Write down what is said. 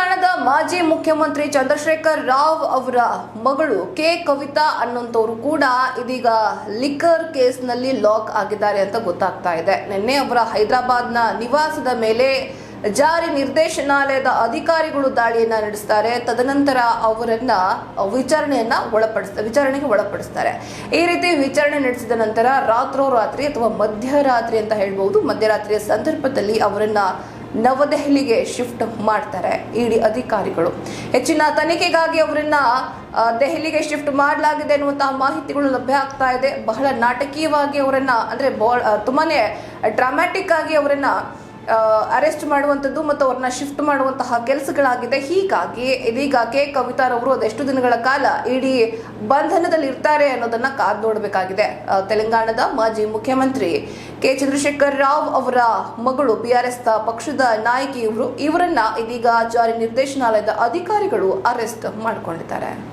ತೆಲಂಗಾಣದ ಮಾಜಿ ಮುಖ್ಯಮಂತ್ರಿ ಚಂದ್ರಶೇಖರ್ ರಾವ್ ಅವರ ಮಗಳು ಕೆ. ಕವಿತಾ ಅನ್ನೋಂಥವ್ರು ಕೂಡ ಇದೀಗ ಲಿಕ್ಕರ್ ಕೇಸ್ನಲ್ಲಿ ಲಾಕ್ ಆಗಿದ್ದಾರೆ ಅಂತ ಗೊತ್ತಾಗ್ತಾ ಇದೆ. ನಿನ್ನೆ ಅವರ ಹೈದರಾಬಾದ್ನ ನಿವಾಸದ ಮೇಲೆ ಜಾರಿ ನಿರ್ದೇಶನಾಲಯದ ಅಧಿಕಾರಿಗಳು ದಾಳಿಯನ್ನ ನಡೆಸ್ತಾರೆ. ತದನಂತರ ಅವರನ್ನ ವಿಚಾರಣೆಯನ್ನ ಒಳಪಡಿಸ್ತಾರೆ ವಿಚಾರಣೆಗೆ ಒಳಪಡಿಸ್ತಾರೆ. ಈ ರೀತಿ ವಿಚಾರಣೆ ನಡೆಸಿದ ನಂತರ ರಾತ್ರೋರಾತ್ರಿ ಅಥವಾ ಮಧ್ಯರಾತ್ರಿ ಅಂತ ಹೇಳ್ಬಹುದು, ಮಧ್ಯರಾತ್ರಿಯ ಸಂದರ್ಭದಲ್ಲಿ ಅವರನ್ನ ನವದೆಹಲಿಗೆ ಶಿಫ್ಟ್ ಮಾಡ್ತಾರೆ ಇಡಿ ಅಧಿಕಾರಿಗಳು. ಹೆಚ್ಚಿನ ತನಿಖೆಗಾಗಿ ಅವರನ್ನ ದೆಹಲಿಗೆ ಶಿಫ್ಟ್ ಮಾಡಲಾಗಿದೆ ಅನ್ನುವಂತಹ ಮಾಹಿತಿಗಳು ಲಭ್ಯ ಆಗ್ತಾ ಇದೆ. ಬಹಳ ನಾಟಕೀಯವಾಗಿ ಅವರನ್ನ, ಅಂದ್ರೆ ತುಂಬಾನೇ ಡ್ರಾಮ್ಯಾಟಿಕ್ ಆಗಿ ಅವರನ್ನ ಅರೆಸ್ಟ್ ಮಾಡುವಂಥದ್ದು ಮತ್ತು ಅವ್ರನ್ನ ಶಿಫ್ಟ್ ಮಾಡುವಂತಹ ಕೆಲಸಗಳಾಗಿದೆ. ಹೀಗಾಗಿ ಇದೀಗ ಕೆ. ಕವಿತಾರವರು ಅದೆಷ್ಟು ದಿನಗಳ ಕಾಲ ಇಡೀ ಬಂಧನದಲ್ಲಿ ಇರ್ತಾರೆ ಅನ್ನೋದನ್ನ ಕಾದ್ ನೋಡಬೇಕಾಗಿದೆ. ತೆಲಂಗಾಣದ ಮಾಜಿ ಮುಖ್ಯಮಂತ್ರಿ ಕೆ. ಚಂದ್ರಶೇಖರ್ ರಾವ್ ಅವರ ಮಗಳು ಬಿಆರ್ಎಸ್ ಪಕ್ಷದ ನಾಯಕಿ ಇವರು. ಇವರನ್ನ ಇದೀಗ ಜಾರಿ ನಿರ್ದೇಶನಾಲಯದ ಅಧಿಕಾರಿಗಳು ಅರೆಸ್ಟ್ ಮಾಡಿಕೊಂಡಿದ್ದಾರೆ.